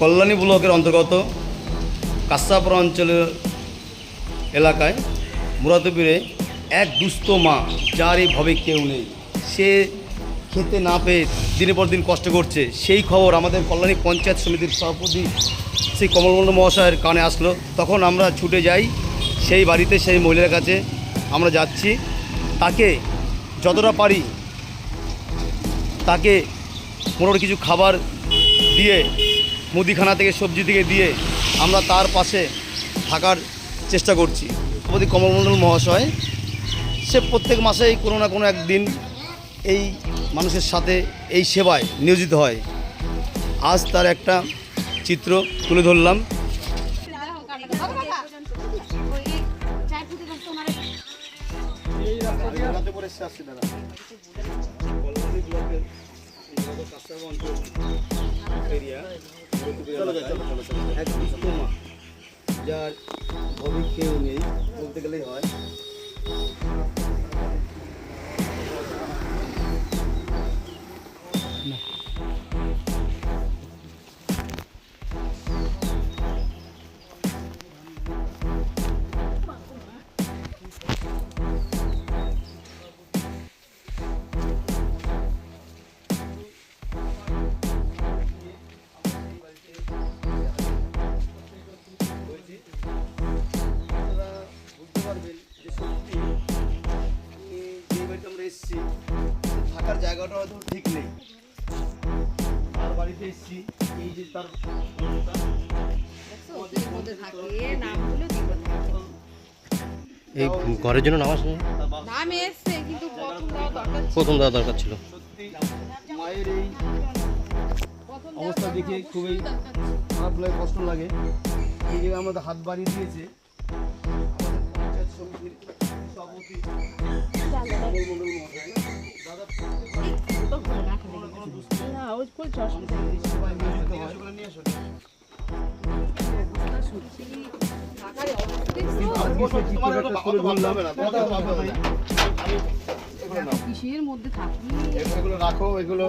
কল্যাণী ব্লকের অন্তর্গত কাস্তাপুর অঞ্চলের এলাকায় মুরাদপুরে এক দুস্থ মা, যার এই ভবে কেউ নেই। সে খেতে না পেয়ে দিনের পর দিন কষ্ট করছে। সেই খবর আমাদের কল্যাণী পঞ্চায়েত সমিতির সভাপতি শ্রী কমলমন্ড মহাশয়ের কানে আসলো। তখন আমরা ছুটে যাই সেই বাড়িতে সেই মহিলার কাছে। আমরা যাচ্ছি। তাকে যতটা পারি তাকে মোটামুটি কিছু খাবার দিয়ে মুদিখানা থেকে সবজি থেকে দিয়ে আমরা তার পাশে থাকার চেষ্টা করছি। সভাপতি কমলমণ্ডল মহাশয়, সে প্রত্যেক মাসেই কোনো না কোনো একদিন এই মানুষের সাথে এই সেবায় নিয়োজিত হয়। আজ তার একটা চিত্র তুলে ধরলাম। যার ভবে নেই বলতে গেলেই হয়। পারবেন যে সত্যি আমি যে বাড়িতে আমরা এসেছি থাকার জায়গাটা হয়তো ঠিক নেই তার বাড়িতে এসেছি এই যে তার এই ঘরের জন্য নামাজ নেই? তার নাম এসছে কিন্তু প্রথম দেওয়া দরকার ছিল। প্রথম দেওয়া দরকার ছিল। সত্যি মায়ের এই অবস্থা দেখে খুবই খারাপ লাগে কষ্ট লাগে। এই জায়গায় আমাদের হাত বাড়িয়ে দিয়েছে কিসের মধ্যে থাকি এগুলো রাখো এগুলো